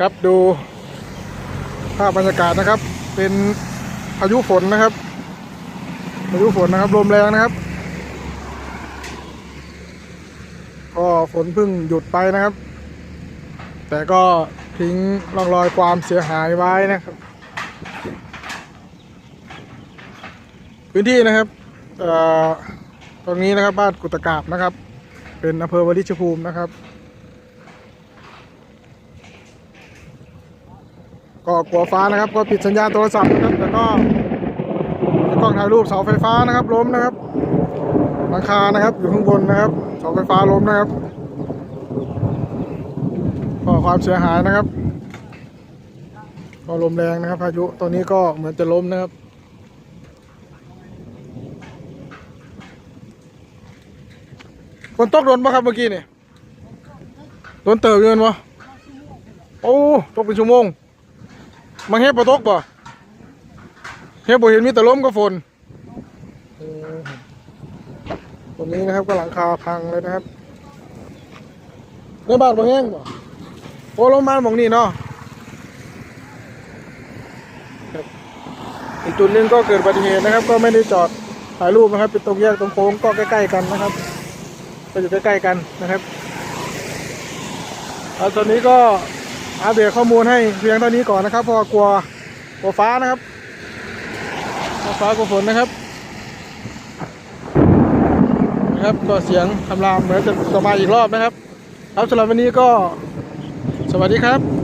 ครับดูภาพบรรยากาศนะครับ เป็นพายุฝนนะครับพายุฝนนะครับลมแรงนะครับก็ฝนเพิ่งหยุดไปนะครับ แต่ก็ทิ้งร่องรอยความเสียหายไว้นะครับ พื้นที่นะครับตรงนี้นะครับบ้านกุตกาบนะครับ เป็นอำเภอวลิชภูมินะครับ ก็กลัวฟ้านะครับ ก็ปิดสัญญาณโทรศัพท์นะครับแล้วก็กล้องถ่ายรูปเสาไฟฟ้านะครับล้มนะครับหลังคานะครับ อยู่ข้างบนนะครับเสาไฟฟ้าล้มนะครับก็ความเสียหายนะครับ ก็ลมแรงนะครับพายุตอนนี้ก็เหมือนจะล้มนะครับฝนตกโดนปะครับเมื่อกี้นี่โดนเติบเงินวะโอ้ตกเป็นชั่วโมง มังเฮ็ดปะตกปะเฮ็ดบ่เห็นมีแต่ลมกับฝนโอ้ตรงนี้นะครับก็หลังคาพังเลยนะครับในบ้านบ่แห้งปะโอ้ลมมาหมองนี่เนาะครับอีกจุดหนึงก็เกิดอุบัติเหตุนะครับ ก็ไม่ได้จอดถ่ายรูปนะครับเป็นตรงแยกตรงโค้งก็ใกล้ๆกันนะครับก็อยู่ใกล้ๆกันนะครับเอาตอนนี้ก็ อัปเดตข้อมูลให้เพียงเท่านี้ก่อนนะครับเพราะกลัวกลัวฟ้านะครับกลัวฟ้ากลัวฝนนะครับนะครับก็เสียงคำรามเหมือนจะจะมาอีกรอบนะครับ ครับสำหรับวันนี้ก็สวัสดีครับ